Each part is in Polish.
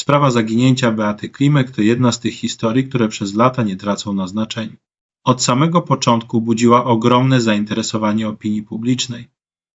Sprawa zaginięcia Beaty Klimek to jedna z tych historii, które przez lata nie tracą na znaczeniu. Od samego początku budziła ogromne zainteresowanie opinii publicznej,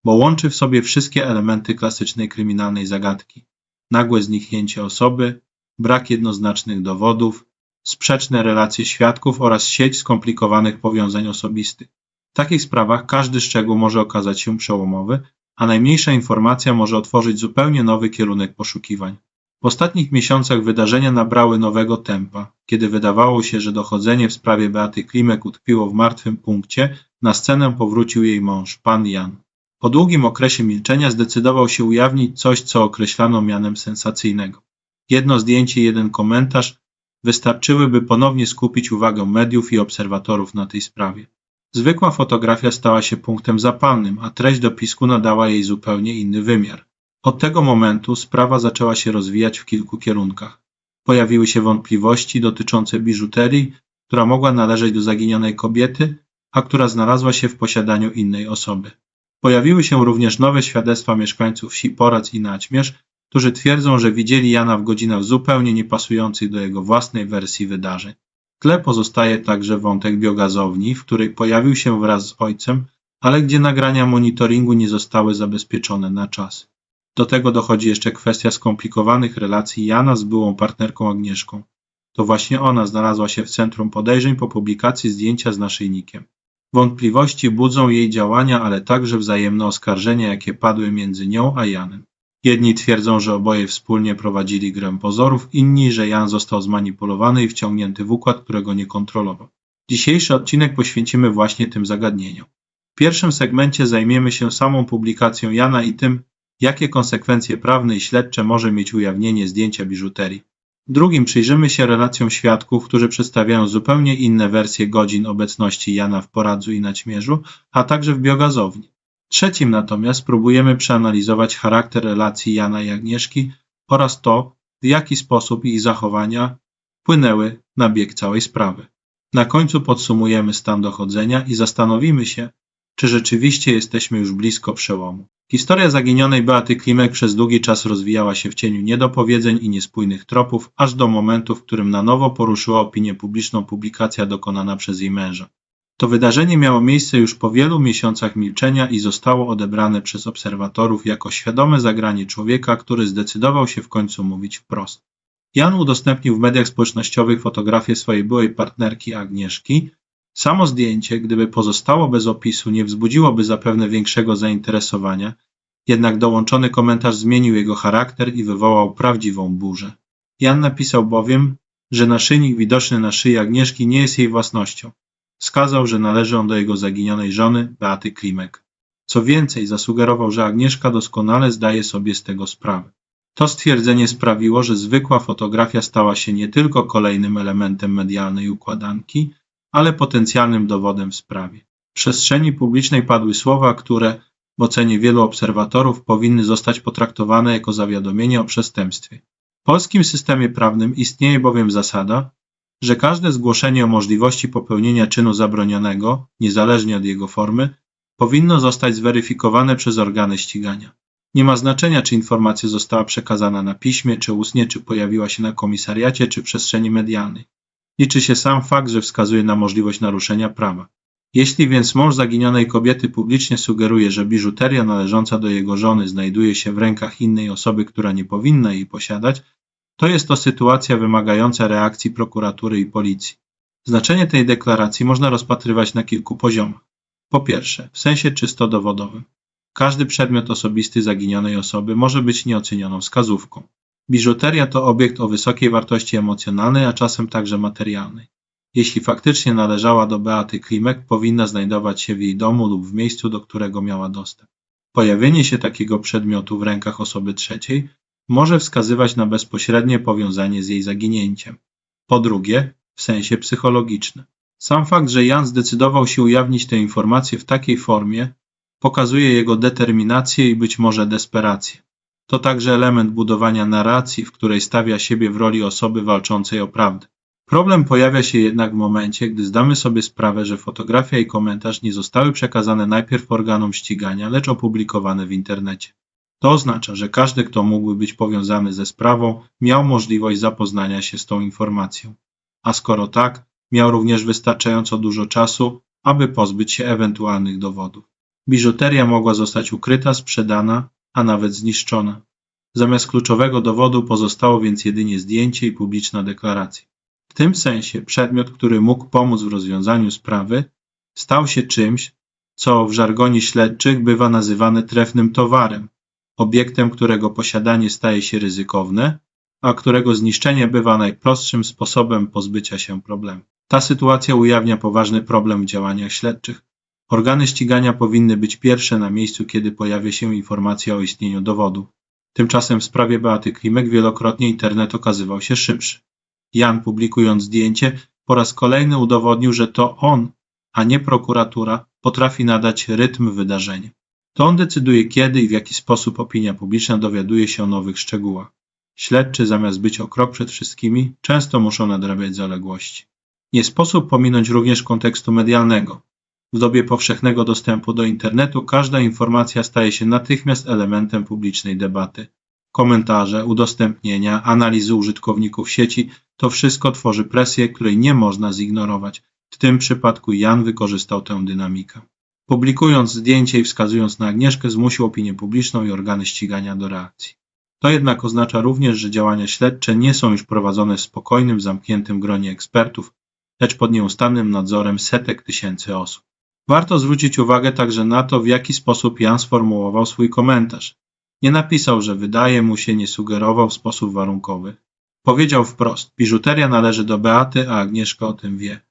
bo łączy w sobie wszystkie elementy klasycznej kryminalnej zagadki. Nagłe zniknięcie osoby, brak jednoznacznych dowodów, sprzeczne relacje świadków oraz sieć skomplikowanych powiązań osobistych. W takich sprawach każdy szczegół może okazać się przełomowy, a najmniejsza informacja może otworzyć zupełnie nowy kierunek poszukiwań. W ostatnich miesiącach wydarzenia nabrały nowego tempa. Kiedy wydawało się, że dochodzenie w sprawie Beaty Klimek utkwiło w martwym punkcie, na scenę powrócił jej mąż, pan Jan. Po długim okresie milczenia zdecydował się ujawnić coś, co określano mianem sensacyjnego. Jedno zdjęcie jeden komentarz wystarczyły, by ponownie skupić uwagę mediów i obserwatorów na tej sprawie. Zwykła fotografia stała się punktem zapalnym, a treść dopisku nadała jej zupełnie inny wymiar. Od tego momentu sprawa zaczęła się rozwijać w kilku kierunkach. Pojawiły się wątpliwości dotyczące biżuterii, która mogła należeć do zaginionej kobiety, a która znalazła się w posiadaniu innej osoby. Pojawiły się również nowe świadectwa mieszkańców wsi Porac i Naćmierz, którzy twierdzą, że widzieli Jana w godzinach zupełnie niepasujących do jego własnej wersji wydarzeń. W tle pozostaje także wątek biogazowni, w której pojawił się wraz z ojcem, ale gdzie nagrania monitoringu nie zostały zabezpieczone na czas. Do tego dochodzi jeszcze kwestia skomplikowanych relacji Jana z byłą partnerką Agnieszką. To właśnie ona znalazła się w centrum podejrzeń po publikacji zdjęcia z naszyjnikiem. Wątpliwości budzą jej działania, ale także wzajemne oskarżenia, jakie padły między nią a Janem. Jedni twierdzą, że oboje wspólnie prowadzili grę pozorów, inni, że Jan został zmanipulowany i wciągnięty w układ, którego nie kontrolował. Dzisiejszy odcinek poświęcimy właśnie tym zagadnieniom. W pierwszym segmencie zajmiemy się samą publikacją Jana i tym, jakie konsekwencje prawne i śledcze może mieć ujawnienie zdjęcia biżuterii. Drugim przyjrzymy się relacjom świadków, którzy przedstawiają zupełnie inne wersje godzin obecności Jana w Poradzu i Naćmierzu, a także w biogazowni. Trzecim natomiast spróbujemy przeanalizować charakter relacji Jana i Agnieszki oraz to, w jaki sposób ich zachowania wpłynęły na bieg całej sprawy. Na końcu podsumujemy stan dochodzenia i zastanowimy się, czy rzeczywiście jesteśmy już blisko przełomu. Historia zaginionej Beaty Klimek przez długi czas rozwijała się w cieniu niedopowiedzeń i niespójnych tropów, aż do momentu, w którym na nowo poruszyła opinię publiczną publikacja dokonana przez jej męża. To wydarzenie miało miejsce już po wielu miesiącach milczenia i zostało odebrane przez obserwatorów jako świadome zagranie człowieka, który zdecydował się w końcu mówić wprost. Jan udostępnił w mediach społecznościowych fotografię swojej byłej partnerki Agnieszki. Samo zdjęcie, gdyby pozostało bez opisu, nie wzbudziłoby zapewne większego zainteresowania, jednak dołączony komentarz zmienił jego charakter i wywołał prawdziwą burzę. Jan napisał bowiem, że naszyjnik widoczny na szyi Agnieszki nie jest jej własnością. Wskazał, że należy on do jego zaginionej żony, Beaty Klimek. Co więcej, zasugerował, że Agnieszka doskonale zdaje sobie z tego sprawę. To stwierdzenie sprawiło, że zwykła fotografia stała się nie tylko kolejnym elementem medialnej układanki, ale potencjalnym dowodem w sprawie. W przestrzeni publicznej padły słowa, które w ocenie wielu obserwatorów powinny zostać potraktowane jako zawiadomienie o przestępstwie. W polskim systemie prawnym istnieje bowiem zasada, że każde zgłoszenie o możliwości popełnienia czynu zabronionego, niezależnie od jego formy, powinno zostać zweryfikowane przez organy ścigania. Nie ma znaczenia, czy informacja została przekazana na piśmie, czy ustnie, czy pojawiła się na komisariacie, czy przestrzeni medialnej. Liczy się sam fakt, że wskazuje na możliwość naruszenia prawa. Jeśli więc mąż zaginionej kobiety publicznie sugeruje, że biżuteria należąca do jego żony znajduje się w rękach innej osoby, która nie powinna jej posiadać, to jest to sytuacja wymagająca reakcji prokuratury i policji. Znaczenie tej deklaracji można rozpatrywać na kilku poziomach. Po pierwsze, w sensie czysto dowodowym. Każdy przedmiot osobisty zaginionej osoby może być nieocenioną wskazówką. Biżuteria to obiekt o wysokiej wartości emocjonalnej, a czasem także materialnej. Jeśli faktycznie należała do Beaty Klimek, powinna znajdować się w jej domu lub w miejscu, do którego miała dostęp. Pojawienie się takiego przedmiotu w rękach osoby trzeciej może wskazywać na bezpośrednie powiązanie z jej zaginięciem. Po drugie, w sensie psychologicznym. Sam fakt, że Jan zdecydował się ujawnić tę informację w takiej formie, pokazuje jego determinację i być może desperację. To także element budowania narracji, w której stawia siebie w roli osoby walczącej o prawdę. Problem pojawia się jednak w momencie, gdy zdamy sobie sprawę, że fotografia i komentarz nie zostały przekazane najpierw organom ścigania, lecz opublikowane w internecie. To oznacza, że każdy, kto mógłby być powiązany ze sprawą, miał możliwość zapoznania się z tą informacją. A skoro tak, miał również wystarczająco dużo czasu, aby pozbyć się ewentualnych dowodów. Biżuteria mogła zostać ukryta, sprzedana, a nawet zniszczona. Zamiast kluczowego dowodu pozostało więc jedynie zdjęcie i publiczna deklaracja. W tym sensie przedmiot, który mógł pomóc w rozwiązaniu sprawy, stał się czymś, co w żargonie śledczych bywa nazywane trefnym towarem, obiektem, którego posiadanie staje się ryzykowne, a którego zniszczenie bywa najprostszym sposobem pozbycia się problemu. Ta sytuacja ujawnia poważny problem w działaniach śledczych. Organy ścigania powinny być pierwsze na miejscu, kiedy pojawia się informacja o istnieniu dowodu. Tymczasem w sprawie Beaty Klimek wielokrotnie internet okazywał się szybszy. Jan, publikując zdjęcie, po raz kolejny udowodnił, że to on, a nie prokuratura, potrafi nadać rytm wydarzenia. To on decyduje, kiedy i w jaki sposób opinia publiczna dowiaduje się o nowych szczegółach. Śledczy, zamiast być o krok przed wszystkimi, często muszą nadrabiać zaległości. Nie sposób pominąć również kontekstu medialnego. W dobie powszechnego dostępu do internetu każda informacja staje się natychmiast elementem publicznej debaty. Komentarze, udostępnienia, analizy użytkowników sieci to wszystko tworzy presję, której nie można zignorować. W tym przypadku Jan wykorzystał tę dynamikę. Publikując zdjęcie i wskazując na Agnieszkę, zmusił opinię publiczną i organy ścigania do reakcji. To jednak oznacza również, że działania śledcze nie są już prowadzone w spokojnym, zamkniętym gronie ekspertów, lecz pod nieustannym nadzorem setek tysięcy osób. Warto zwrócić uwagę także na to, w jaki sposób Jan sformułował swój komentarz. Nie napisał, że wydaje mu się, nie sugerował w sposób warunkowy. Powiedział wprost, biżuteria należy do Beaty, a Agnieszka o tym wie.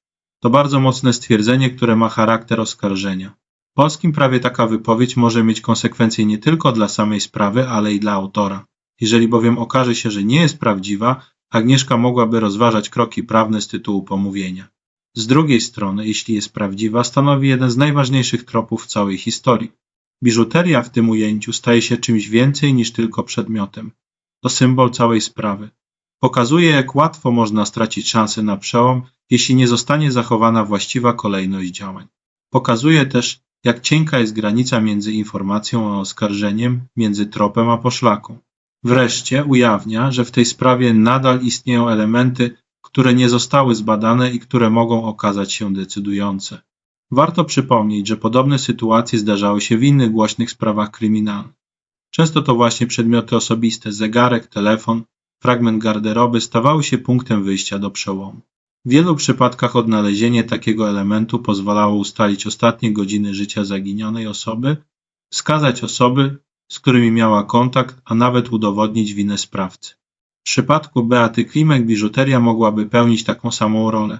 To bardzo mocne stwierdzenie, które ma charakter oskarżenia. W polskim prawie taka wypowiedź może mieć konsekwencje nie tylko dla samej sprawy, ale i dla autora. Jeżeli bowiem okaże się, że nie jest prawdziwa, Agnieszka mogłaby rozważać kroki prawne z tytułu pomówienia. Z drugiej strony, jeśli jest prawdziwa, stanowi jeden z najważniejszych tropów w całej historii. Biżuteria w tym ujęciu staje się czymś więcej niż tylko przedmiotem. To symbol całej sprawy. Pokazuje, jak łatwo można stracić szansę na przełom, jeśli nie zostanie zachowana właściwa kolejność działań. Pokazuje też, jak cienka jest granica między informacją a oskarżeniem, między tropem a poszlaką. Wreszcie ujawnia, że w tej sprawie nadal istnieją elementy, które nie zostały zbadane i które mogą okazać się decydujące. Warto przypomnieć, że podobne sytuacje zdarzały się w innych głośnych sprawach kryminalnych. Często to właśnie przedmioty osobiste, zegarek, telefon, fragment garderoby stawały się punktem wyjścia do przełomu. W wielu przypadkach odnalezienie takiego elementu pozwalało ustalić ostatnie godziny życia zaginionej osoby, wskazać osoby, z którymi miała kontakt, a nawet udowodnić winę sprawcy. W przypadku Beaty Klimek biżuteria mogłaby pełnić taką samą rolę.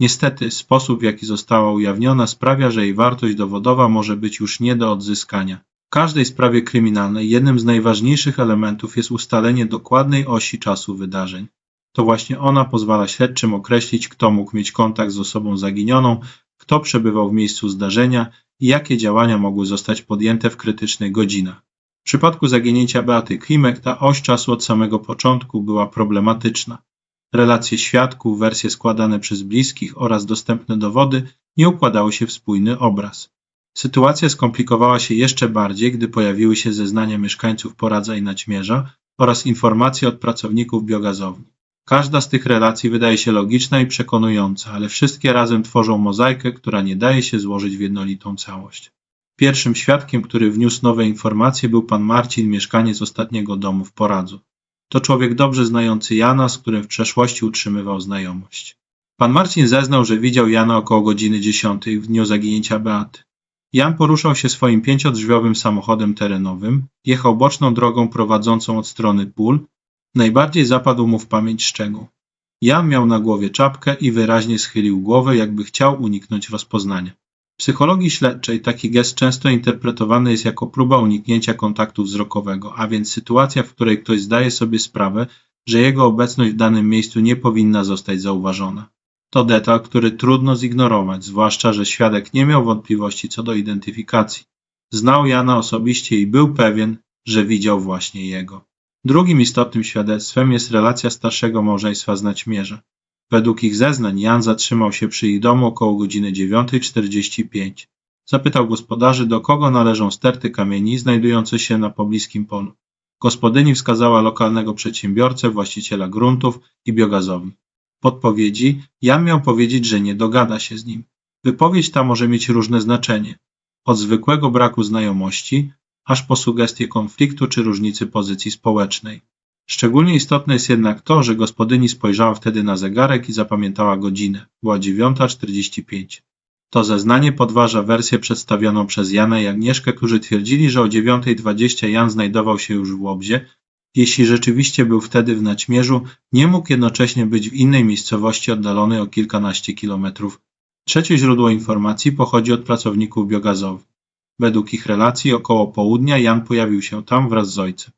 Niestety, sposób w jaki została ujawniona sprawia, że jej wartość dowodowa może być już nie do odzyskania. W każdej sprawie kryminalnej jednym z najważniejszych elementów jest ustalenie dokładnej osi czasu wydarzeń. To właśnie ona pozwala śledczym określić, kto mógł mieć kontakt z osobą zaginioną, kto przebywał w miejscu zdarzenia i jakie działania mogły zostać podjęte w krytycznych godzinach. W przypadku zaginięcia Beaty Klimek ta oś czasu od samego początku była problematyczna. Relacje świadków, wersje składane przez bliskich oraz dostępne dowody nie układały się w spójny obraz. Sytuacja skomplikowała się jeszcze bardziej, gdy pojawiły się zeznania mieszkańców Poradza i Naćmierza oraz informacje od pracowników biogazowni. Każda z tych relacji wydaje się logiczna i przekonująca, ale wszystkie razem tworzą mozaikę, która nie daje się złożyć w jednolitą całość. Pierwszym świadkiem, który wniósł nowe informacje, był pan Marcin, mieszkaniec ostatniego domu w Poradzu. To człowiek dobrze znający Jana, z którym w przeszłości utrzymywał znajomość. Pan Marcin zeznał, że widział Jana około godziny 10 w dniu zaginięcia Beaty. Jan poruszał się swoim pięciodrzwiowym samochodem terenowym, jechał boczną drogą prowadzącą od strony pól. Najbardziej zapadł mu w pamięć szczegół. Jan miał na głowie czapkę i wyraźnie schylił głowę, jakby chciał uniknąć rozpoznania. Psychologii śledczej taki gest często interpretowany jest jako próba uniknięcia kontaktu wzrokowego, a więc sytuacja, w której ktoś zdaje sobie sprawę, że jego obecność w danym miejscu nie powinna zostać zauważona. To detal, który trudno zignorować, zwłaszcza, że świadek nie miał wątpliwości co do identyfikacji. Znał Jana osobiście i był pewien, że widział właśnie jego. Drugim istotnym świadectwem jest relacja starszego małżeństwa z Naćmierza. Według ich zeznań Jan zatrzymał się przy ich domu około godziny 9.45. Zapytał gospodarzy, do kogo należą sterty kamieni znajdujące się na pobliskim polu. Gospodyni wskazała lokalnego przedsiębiorcę, właściciela gruntów i biogazowni. Podpowiedzi Jan miał powiedzieć, że nie dogada się z nim. Wypowiedź ta może mieć różne znaczenie. Od zwykłego braku znajomości, aż po sugestie konfliktu czy różnicy pozycji społecznej. Szczególnie istotne jest jednak to, że gospodyni spojrzała wtedy na zegarek i zapamiętała godzinę. Była 9.45. To zeznanie podważa wersję przedstawioną przez Jana i Agnieszkę, którzy twierdzili, że o 9.20 Jan znajdował się już w Łobzie. Jeśli rzeczywiście był wtedy w Naćmierzu, nie mógł jednocześnie być w innej miejscowości oddalonej o kilkanaście kilometrów. Trzecie źródło informacji pochodzi od pracowników biogazowych. Według ich relacji około południa Jan pojawił się tam wraz z ojcem.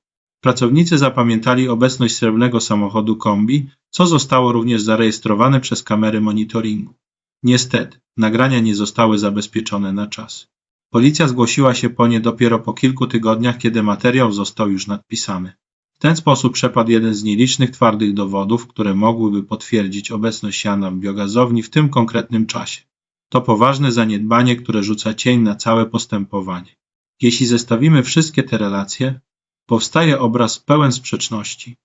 Pracownicy zapamiętali obecność srebrnego samochodu kombi, co zostało również zarejestrowane przez kamery monitoringu. Niestety, nagrania nie zostały zabezpieczone na czas. Policja zgłosiła się po nie dopiero po kilku tygodniach, kiedy materiał został już nadpisany. W ten sposób przepadł jeden z nielicznych twardych dowodów, które mogłyby potwierdzić obecność Jana w biogazowni w tym konkretnym czasie. To poważne zaniedbanie, które rzuca cień na całe postępowanie. Jeśli zestawimy wszystkie te relacje, powstaje obraz pełen sprzeczności.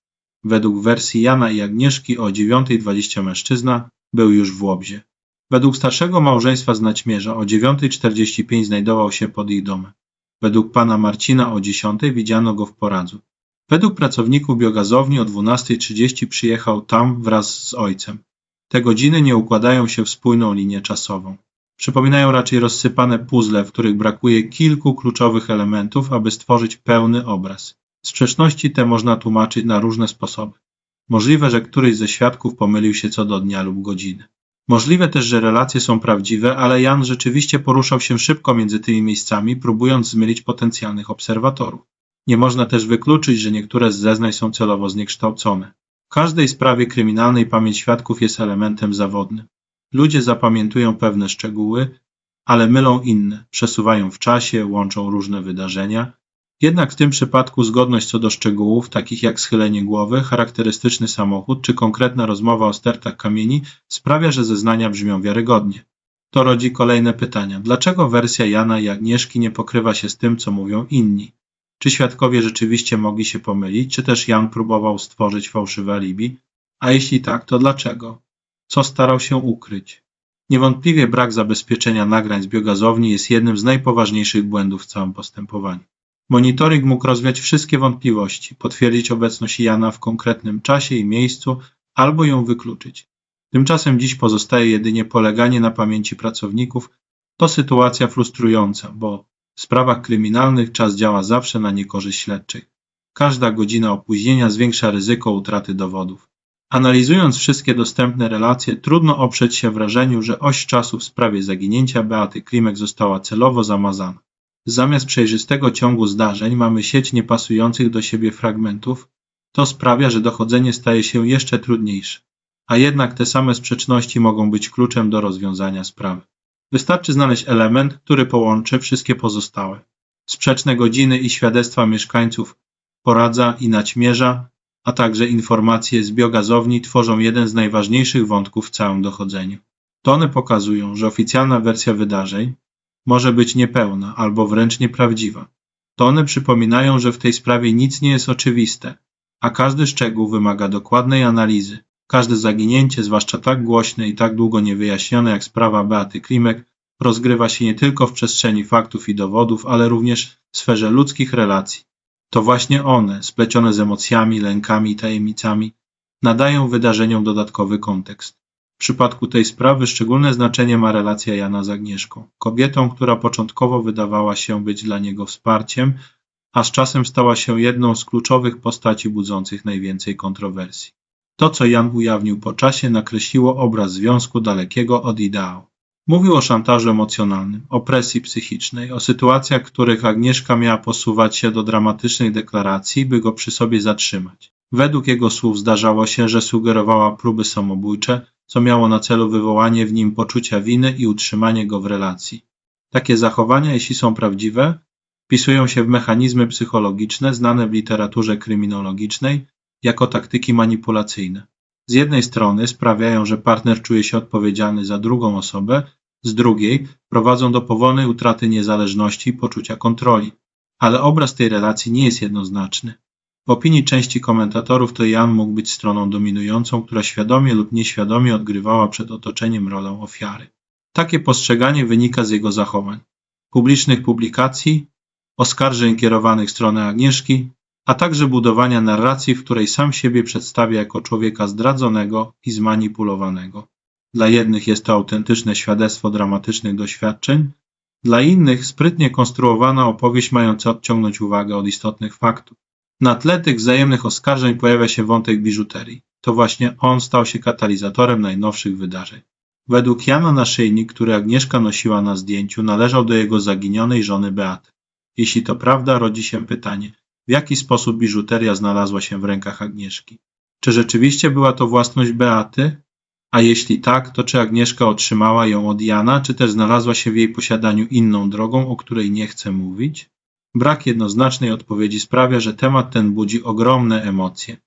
Według wersji Jana i Agnieszki o 9.20 mężczyzna był już w Łobzie. Według starszego małżeństwa z Naćmierza o 9.45 znajdował się pod ich domem. Według pana Marcina o 10.00 widziano go w Poradzu. Według pracowników biogazowni o 12.30 przyjechał tam wraz z ojcem. Te godziny nie układają się w spójną linię czasową. Przypominają raczej rozsypane puzzle, w których brakuje kilku kluczowych elementów, aby stworzyć pełny obraz. Sprzeczności te można tłumaczyć na różne sposoby. Możliwe, że któryś ze świadków pomylił się co do dnia lub godziny. Możliwe też, że relacje są prawdziwe, ale Jan rzeczywiście poruszał się szybko między tymi miejscami, próbując zmylić potencjalnych obserwatorów. Nie można też wykluczyć, że niektóre z zeznań są celowo zniekształcone. W każdej sprawie kryminalnej pamięć świadków jest elementem zawodnym. Ludzie zapamiętują pewne szczegóły, ale mylą inne, przesuwają w czasie, łączą różne wydarzenia. Jednak w tym przypadku zgodność co do szczegółów, takich jak schylenie głowy, charakterystyczny samochód czy konkretna rozmowa o stertach kamieni, sprawia, że zeznania brzmią wiarygodnie. To rodzi kolejne pytania. Dlaczego wersja Jana i Agnieszki nie pokrywa się z tym, co mówią inni? Czy świadkowie rzeczywiście mogli się pomylić, czy też Jan próbował stworzyć fałszywe alibi? A jeśli tak, to dlaczego? Co starał się ukryć? Niewątpliwie brak zabezpieczenia nagrań z biogazowni jest jednym z najpoważniejszych błędów w całym postępowaniu. Monitoring mógł rozwiać wszystkie wątpliwości, potwierdzić obecność Jana w konkretnym czasie i miejscu, albo ją wykluczyć. Tymczasem dziś pozostaje jedynie poleganie na pamięci pracowników. To sytuacja frustrująca, bo w sprawach kryminalnych czas działa zawsze na niekorzyść śledczych. Każda godzina opóźnienia zwiększa ryzyko utraty dowodów. Analizując wszystkie dostępne relacje, trudno oprzeć się wrażeniu, że oś czasu w sprawie zaginięcia Beaty Klimek została celowo zamazana. Zamiast przejrzystego ciągu zdarzeń mamy sieć niepasujących do siebie fragmentów. To sprawia, że dochodzenie staje się jeszcze trudniejsze. A jednak te same sprzeczności mogą być kluczem do rozwiązania sprawy. Wystarczy znaleźć element, który połączy wszystkie pozostałe. Sprzeczne godziny i świadectwa mieszkańców Poradza i Naćmierza, a także informacje z biogazowni tworzą jeden z najważniejszych wątków w całym dochodzeniu. To one pokazują, że oficjalna wersja wydarzeń może być niepełna albo wręcz nieprawdziwa. To one przypominają, że w tej sprawie nic nie jest oczywiste, a każdy szczegół wymaga dokładnej analizy. Każde zaginięcie, zwłaszcza tak głośne i tak długo niewyjaśnione jak sprawa Beaty Klimek, rozgrywa się nie tylko w przestrzeni faktów i dowodów, ale również w sferze ludzkich relacji. To właśnie one, splecione z emocjami, lękami i tajemnicami, nadają wydarzeniom dodatkowy kontekst. W przypadku tej sprawy szczególne znaczenie ma relacja Jana z Agnieszką, kobietą, która początkowo wydawała się być dla niego wsparciem, a z czasem stała się jedną z kluczowych postaci budzących najwięcej kontrowersji. To, co Jan ujawnił po czasie, nakreśliło obraz związku dalekiego od ideału. Mówił o szantażu emocjonalnym, opresji psychicznej, o sytuacjach, w których Agnieszka miała posuwać się do dramatycznych deklaracji, by go przy sobie zatrzymać. Według jego słów zdarzało się, że sugerowała próby samobójcze, co miało na celu wywołanie w nim poczucia winy i utrzymanie go w relacji. Takie zachowania, jeśli są prawdziwe, wpisują się w mechanizmy psychologiczne znane w literaturze kryminologicznej jako taktyki manipulacyjne. Z jednej strony sprawiają, że partner czuje się odpowiedzialny za drugą osobę, z drugiej prowadzą do powolnej utraty niezależności i poczucia kontroli. Ale obraz tej relacji nie jest jednoznaczny. W opinii części komentatorów to Jan mógł być stroną dominującą, która świadomie lub nieświadomie odgrywała przed otoczeniem rolę ofiary. Takie postrzeganie wynika z jego zachowań. Publicznych publikacji, oskarżeń kierowanych w stronę Agnieszki, a także budowania narracji, w której sam siebie przedstawia jako człowieka zdradzonego i zmanipulowanego. Dla jednych jest to autentyczne świadectwo dramatycznych doświadczeń, dla innych sprytnie konstruowana opowieść mająca odciągnąć uwagę od istotnych faktów. Na tle tych wzajemnych oskarżeń pojawia się wątek biżuterii. To właśnie on stał się katalizatorem najnowszych wydarzeń. Według Jana naszyjnik, który Agnieszka nosiła na zdjęciu, należał do jego zaginionej żony Beaty. Jeśli to prawda, rodzi się pytanie, w jaki sposób biżuteria znalazła się w rękach Agnieszki? Czy rzeczywiście była to własność Beaty? A jeśli tak, to czy Agnieszka otrzymała ją od Jana, czy też znalazła się w jej posiadaniu inną drogą, o której nie chcę mówić? Brak jednoznacznej odpowiedzi sprawia, że temat ten budzi ogromne emocje.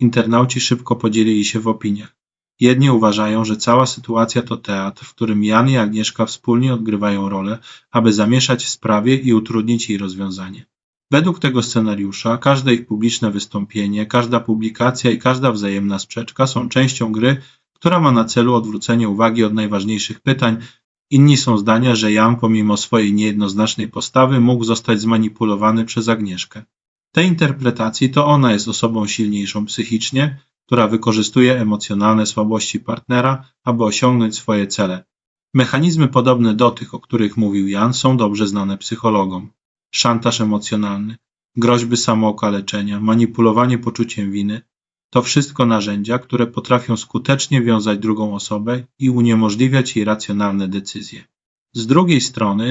Internauci szybko podzielili się w opiniach. Jedni uważają, że cała sytuacja to teatr, w którym Jan i Agnieszka wspólnie odgrywają rolę, aby zamieszać w sprawie i utrudnić jej rozwiązanie. Według tego scenariusza każde ich publiczne wystąpienie, każda publikacja i każda wzajemna sprzeczka są częścią gry, która ma na celu odwrócenie uwagi od najważniejszych pytań. Inni są zdania, że Jan pomimo swojej niejednoznacznej postawy mógł zostać zmanipulowany przez Agnieszkę. W tej interpretacji to ona jest osobą silniejszą psychicznie, która wykorzystuje emocjonalne słabości partnera, aby osiągnąć swoje cele. Mechanizmy podobne do tych, o których mówił Jan, są dobrze znane psychologom. Szantaż emocjonalny, groźby samookaleczenia, manipulowanie poczuciem winy to wszystko narzędzia, które potrafią skutecznie wiązać drugą osobę i uniemożliwiać jej racjonalne decyzje. Z drugiej strony,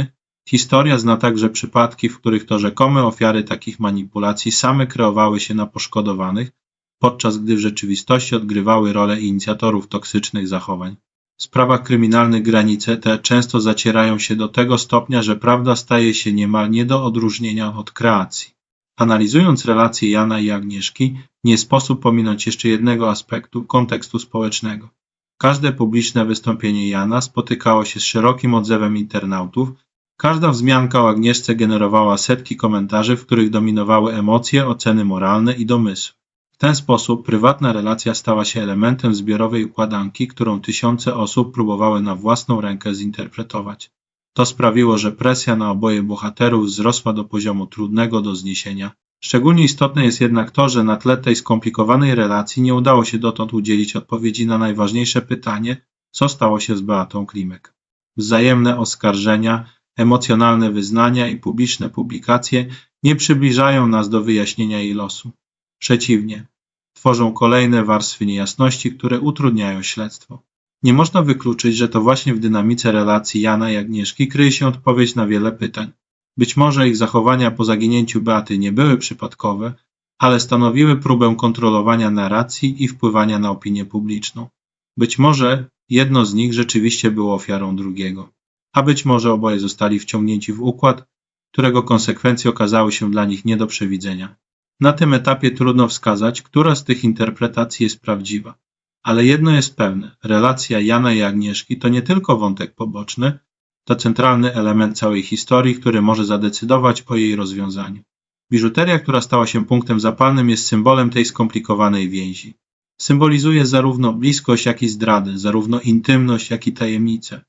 historia zna także przypadki, w których to rzekome ofiary takich manipulacji same kreowały się na poszkodowanych, podczas gdy w rzeczywistości odgrywały rolę inicjatorów toksycznych zachowań. W sprawach kryminalnych granice te często zacierają się do tego stopnia, że prawda staje się niemal nie do odróżnienia od kreacji. Analizując relacje Jana i Agnieszki, nie sposób pominąć jeszcze jednego aspektu kontekstu społecznego. Każde publiczne wystąpienie Jana spotykało się z szerokim odzewem internautów, każda wzmianka o Agnieszce generowała setki komentarzy, w których dominowały emocje, oceny moralne i domysły. W ten sposób prywatna relacja stała się elementem zbiorowej układanki, którą tysiące osób próbowały na własną rękę zinterpretować. To sprawiło, że presja na oboje bohaterów wzrosła do poziomu trudnego do zniesienia. Szczególnie istotne jest jednak to, że na tle tej skomplikowanej relacji nie udało się dotąd udzielić odpowiedzi na najważniejsze pytanie, co stało się z Beatą Klimek. Wzajemne oskarżenia, emocjonalne wyznania i publiczne publikacje nie przybliżają nas do wyjaśnienia jej losu. Przeciwnie, tworzą kolejne warstwy niejasności, które utrudniają śledztwo. Nie można wykluczyć, że to właśnie w dynamice relacji Jana i Agnieszki kryje się odpowiedź na wiele pytań. Być może ich zachowania po zaginięciu Beaty nie były przypadkowe, ale stanowiły próbę kontrolowania narracji i wpływania na opinię publiczną. Być może jedno z nich rzeczywiście było ofiarą drugiego, a być może oboje zostali wciągnięci w układ, którego konsekwencje okazały się dla nich nie do przewidzenia. Na tym etapie trudno wskazać, która z tych interpretacji jest prawdziwa. Ale jedno jest pewne, relacja Jana i Agnieszki to nie tylko wątek poboczny, to centralny element całej historii, który może zadecydować o jej rozwiązaniu. Biżuteria, która stała się punktem zapalnym, jest symbolem tej skomplikowanej więzi. Symbolizuje zarówno bliskość, jak i zdradę, zarówno intymność, jak i tajemnicę.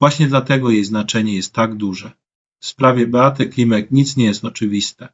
Właśnie dlatego jej znaczenie jest tak duże. W sprawie Beaty Klimek nic nie jest oczywiste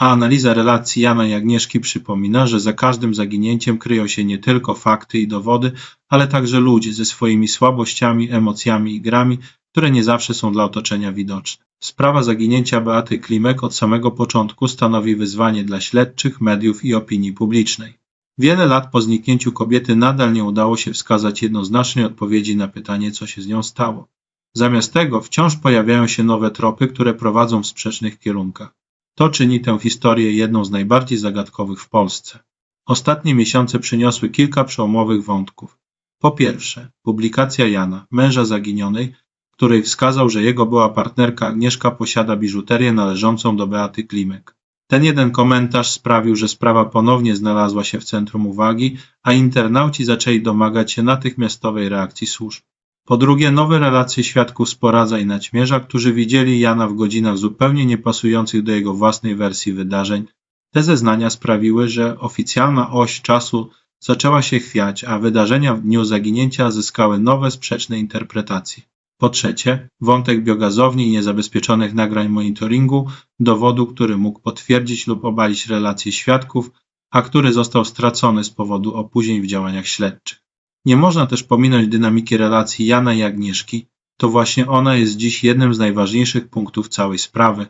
a analiza relacji Jana i Agnieszki przypomina, że za każdym zaginięciem kryją się nie tylko fakty i dowody, ale także ludzie ze swoimi słabościami, emocjami i grami, które nie zawsze są dla otoczenia widoczne. Sprawa zaginięcia Beaty Klimek od samego początku stanowi wyzwanie dla śledczych, mediów i opinii publicznej. Wiele lat po zniknięciu kobiety nadal nie udało się wskazać jednoznacznej odpowiedzi na pytanie, co się z nią stało. Zamiast tego wciąż pojawiają się nowe tropy, które prowadzą w sprzecznych kierunkach. To czyni tę historię jedną z najbardziej zagadkowych w Polsce. Ostatnie miesiące przyniosły kilka przełomowych wątków. Po pierwsze, publikacja Jana, męża zaginionej, której wskazał, że jego była partnerka Agnieszka posiada biżuterię należącą do Beaty Klimek. Ten jeden komentarz sprawił, że sprawa ponownie znalazła się w centrum uwagi, a internauci zaczęli domagać się natychmiastowej reakcji służb. Po drugie, nowe relacje świadków z Poradza i Naćmierza, którzy widzieli Jana w godzinach zupełnie niepasujących do jego własnej wersji wydarzeń. Te zeznania sprawiły, że oficjalna oś czasu zaczęła się chwiać, a wydarzenia w dniu zaginięcia zyskały nowe, sprzeczne interpretacje. Po trzecie, wątek biogazowni i niezabezpieczonych nagrań monitoringu, dowodu, który mógł potwierdzić lub obalić relacje świadków, a który został stracony z powodu opóźnień w działaniach śledczych. Nie można też pominąć dynamiki relacji Jana i Agnieszki. To właśnie ona jest dziś jednym z najważniejszych punktów całej sprawy.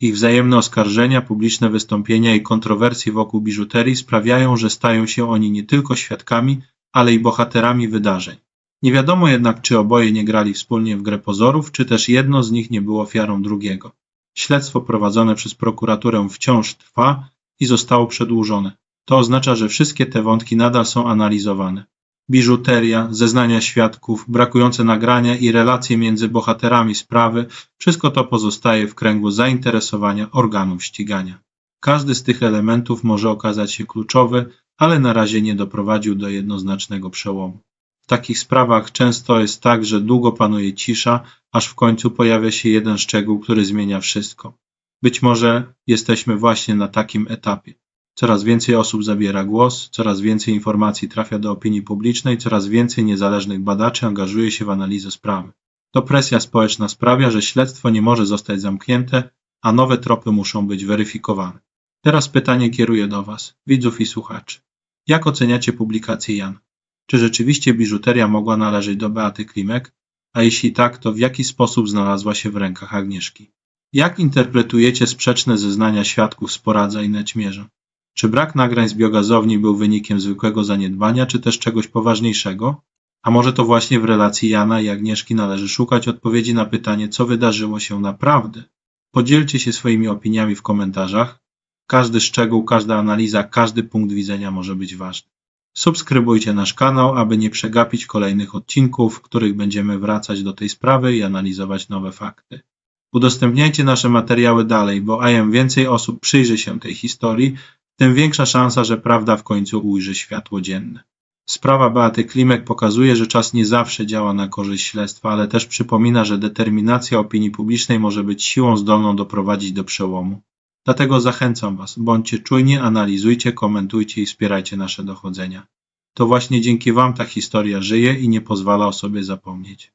Ich wzajemne oskarżenia, publiczne wystąpienia i kontrowersje wokół biżuterii sprawiają, że stają się oni nie tylko świadkami, ale i bohaterami wydarzeń. Nie wiadomo jednak, czy oboje nie grali wspólnie w grę pozorów, czy też jedno z nich nie było ofiarą drugiego. Śledztwo prowadzone przez prokuraturę wciąż trwa i zostało przedłużone. To oznacza, że wszystkie te wątki nadal są analizowane. Biżuteria, zeznania świadków, brakujące nagrania i relacje między bohaterami sprawy wszystko to pozostaje w kręgu zainteresowania organów ścigania. Każdy z tych elementów może okazać się kluczowy, ale na razie nie doprowadził do jednoznacznego przełomu. W takich sprawach często jest tak, że długo panuje cisza, aż w końcu pojawia się jeden szczegół, który zmienia wszystko. Być może jesteśmy właśnie na takim etapie. Coraz więcej osób zabiera głos, coraz więcej informacji trafia do opinii publicznej, coraz więcej niezależnych badaczy angażuje się w analizę sprawy. To presja społeczna sprawia, że śledztwo nie może zostać zamknięte, a nowe tropy muszą być weryfikowane. Teraz pytanie kieruję do Was, widzów i słuchaczy. Jak oceniacie publikację Jan? Czy rzeczywiście biżuteria mogła należeć do Beaty Klimek? A jeśli tak, to w jaki sposób znalazła się w rękach Agnieszki? Jak interpretujecie sprzeczne zeznania świadków z Poradza i Nećmierza? Czy brak nagrań z biogazowni był wynikiem zwykłego zaniedbania, czy też czegoś poważniejszego? A może to właśnie w relacji Jana i Agnieszki należy szukać odpowiedzi na pytanie, co wydarzyło się naprawdę? Podzielcie się swoimi opiniami w komentarzach. Każdy szczegół, każda analiza, każdy punkt widzenia może być ważny. Subskrybujcie nasz kanał, aby nie przegapić kolejnych odcinków, w których będziemy wracać do tej sprawy i analizować nowe fakty. Udostępniajcie nasze materiały dalej, bo im więcej osób przyjrzy się tej historii, tym większa szansa, że prawda w końcu ujrzy światło dzienne. Sprawa Beaty Klimek pokazuje, że czas nie zawsze działa na korzyść śledztwa, ale też przypomina, że determinacja opinii publicznej może być siłą zdolną doprowadzić do przełomu. Dlatego zachęcam Was, bądźcie czujni, analizujcie, komentujcie i wspierajcie nasze dochodzenia. To właśnie dzięki Wam ta historia żyje i nie pozwala o sobie zapomnieć.